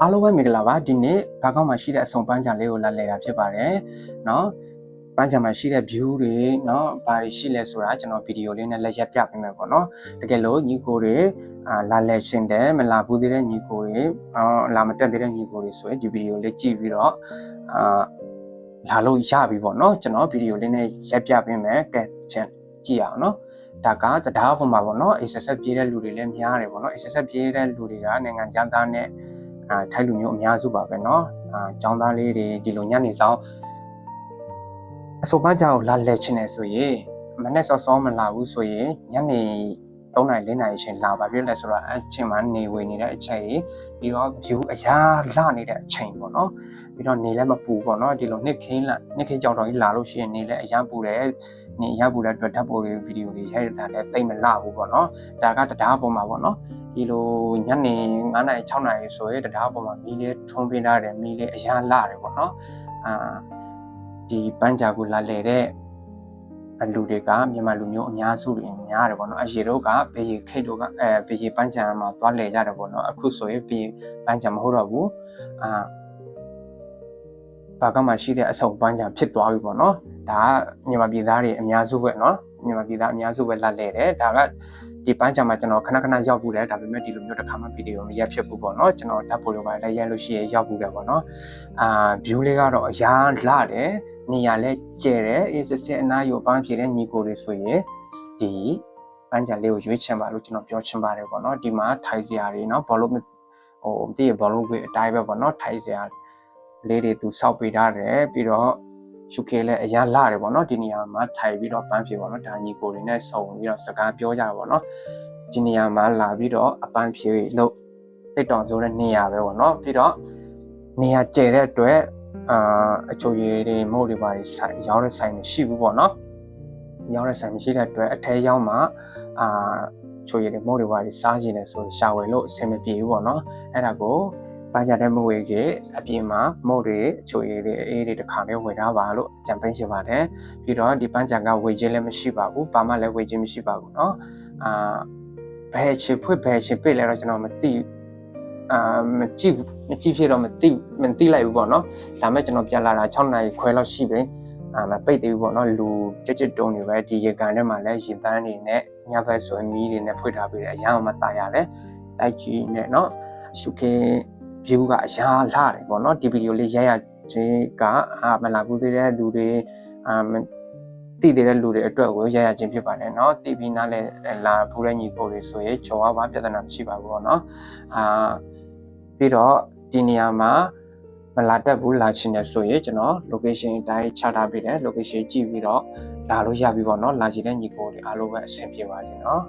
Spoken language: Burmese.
အားလုံးပဲမင်္ဂလာပါဒီနေ့ဘာကောက်မှာရှိတဲ့အဆုံပန်းချံလေးကိုလာလည်တာဖြစ်ပါတယ်เนาะပန်းချံမှာရှိတဲ့ view တွေเนาะဘာတွေရှိလဲဆိုတာကျွန်တော်ဗီဒီယိုလေးနဲ့လက်ရက်ပြပေးမယ်ပေါ့เนาะတကယ်လို့ညီကိုတွေအာလာလည်ရှင်တယ်မလာဘူးသေးတဲ့ညီကိုတွေအော်လာမတက်သေးတဲ့ညီကိုတွေဆိုရင်ဒီဗီဒီယိုလေးကြည့်ပြီးတော့အာလာလို့ရပြီပေါ့เนาะကျွန်တော်ဗီဒီယိုလေးနဲ့ရက်ပြပေးမယ်ကဲချက်ကြည့်အောင်เนาะဒါကတရားပေါ်မှာပေါ့เนาะ access ပြေးတဲ့လူတွေလည်းများတယ်ပေါ့เนาะ access ပြေးတဲ့လူတွေကနိုင်ငံခြားသားနဲ့ အာထိုက်လူမျိုးအများစုပါပဲเนาะအာចောင်းသားလေးတွေဒီလိုညနေဆောင်အစိုးပန်းကြောင်လာလဲချင်တယ်ဆိုရင်မနေ့စောစောမလာဘူးဆိုရင်ညနေ3နာရီ4နာရီအချိန်လာပါပြည့်လဲဆိုတော့အချိန်မှနေဝေနေတဲ့အချိန်ပြီးတော့ view အရာလာနေတဲ့အချိန်ပေါ့เนาะပြီးတော့နေလည်းမပူပေါ့เนาะဒီလိုနှစ်ခင်းလာနှစ်ခင်းကြောင်တော်ကြီးလာလို့ရှိရင်နေလည်းအရာပူတယ်နေရပူတဲ့အတွက်ဓာတ်ပုံတွေဗီဒီယိုတွေရိုက်တာလည်းတိတ်မလှဘူးပေါ့เนาะဒါကတရားပေါ်မှာပေါ့เนาะ ဒီလိုညနေ9နာရီ6နာရီဆိုရင်တရားပေါ်မှာမီးလေးထွန်းပေးထားတယ်မီးလေးအရန်လာတယ်ပေါ့နော်အာဒီပန်းကြာကူလာလေတဲ့အလူတွေကမြန်မာလူမျိုးအများစုတွေများတယ်ပေါ့နော်အရေတို့ကဘေးရီခိတ်တို့ကအဲဘေးရီပန်းချံမှာသွားလဲကြတယ်ပေါ့နော်အခုဆိုရင်ဘေးပန်းချံမဟုတ်တော့ဘူးအာဘာကမှရှိတဲ့အဆုံပန်းချံဖြစ်သွားပြီပေါ့နော်ဒါကမြန်မာပြည်သားတွေအများစုပဲနော်မြန်မာပြည်သားအများစုပဲလက်လဲတယ်ဒါက ဒီပိုင်းကြမှာကျွန်တော်ခဏခဏရောက်ဘူးတယ်ဒါပေမဲ့ဒီလိုမျိုးတစ်ခါမှဗီဒီယိုမရက်ဖြစ်ဘူးပေါ့နော်ကျွန်တော်ဓာတ်ပုံလိုပါလည်းရက်လို့ရှိရင်ရောက်ဘူးတယ်ပေါ့နော်အာ view လေးကတော့အရာလှတယ်နေရာလဲကျဲတယ်အေးစစ်စစ်အနားယူပန်းဖြေတဲ့ညီကိုတွေဆိုရင်ဒီပန်းချန်လေးကိုရွေးချင်ပါလို့ကျွန်တော်ပြောချင်ပါတယ်ပေါ့နော်ဒီမှာထိုင်စရာတွေနော်ဘောလုံးဟိုမသိရဘောလုံးကွေးအတိုင်းပဲပေါ့နော်ထိုင်စရာလေးတွေသူစောက်ပေးထားတယ်ပြီးတော့ ရှုခဲလဲအရန်လာတယ်ပေါ့နော်ဒီနေရာမှာထိုင်ပြီးတော့ပန်းဖြေပေါ့နော်ဒါညီကိုတွေနဲ့ဆုံပြီးတော့စကားပြောကြတာပေါ့နော်ဒီနေရာမှာလာပြီးတော့အပန်းဖြေလို့တိတ်တောင်ဆိုတဲ့နေရာပဲပေါ့နော်ပြီးတော့နေရာကျဲတဲ့အတွက်အာအချိုရည်တွေမုတ်တွေပါဆိုင်ရောင်းတဲ့ဆိုင်မရှိဘူးပေါ့နော်ရောင်းတဲ့ဆိုင်မရှိတဲ့အတွက်အထဲရောက်မှအာချိုရည်တွေမုတ်တွေပါစားကျင်တယ်ဆိုရှာဝယ်လို့အဆင်မပြေဘူးပေါ့နော်အဲ့ဒါကို ပန်းကြတဲ့မဝေကြီးအပြင်မှာမုတ်တွေအချိုရည်တွေအေးတွေတစ်ခါလေးဝယ်ထားပါလို့ကြံပေးချင်ပါတယ်ပြီးတော့ဒီပန်းကြံကဝေခြင်းလည်းမရှိပါဘူးဘာမှလည်းဝေခြင်းမရှိပါဘူးเนาะအာဘယ်ချစ်ဖွင့်ဘယ်ချစ်ပြည့်လဲတော့ကျွန်တော်မသိအာမကြည့်မကြည့်ဖြစ်တော့မသိမသိလိုက်ဘူးပေါ့နော်ဒါမဲ့ကျွန်တော်ပြန်လာတာ6နာရီခွဲလောက်ရှိပြီအာမပိတ်သေးဘူးပေါ့နော်လူကြက်ကြက်တုံးတွေပဲဒီရေကန်ထဲမှာလည်းရင်ပန်းတွေနဲ့ညဘက်ဆွဲမီးတွေနဲ့ဖွင့်ထားပြီးတယ်အရန်မှတာရတယ်တိုက်ကြီးနဲ့เนาะရှုခင်း view ကအရာလာတယ်ပေါ့နော်ဒီဗီဒီယိုလေးရိုက်ရခြင်းကအာမလာဘူးသေးတဲ့လူတွေအာတိသေးတဲ့လူတွေအတွက်ကိုရရခြင်းဖြစ်ပါတယ်เนาะတီဗီနားလည်းလာဖူးတဲ့ညီကိုတွေဆိုရင်ကျော်ဝါပြဿနာမရှိပါဘူးပေါ့เนาะအာပြီးတော့ဒီနေရာမှာမလာတတ်ဘူးလာချင်တယ်ဆိုရင်ကျွန်တော် location အတိုင်းချထားပေးတယ် location ကြည့်ပြီးတော့လာလို့ရပြီပေါ့เนาะလာချင်တဲ့ညီကိုတွေအားလုံးပဲအဆင်ပြေပါစေเนาะ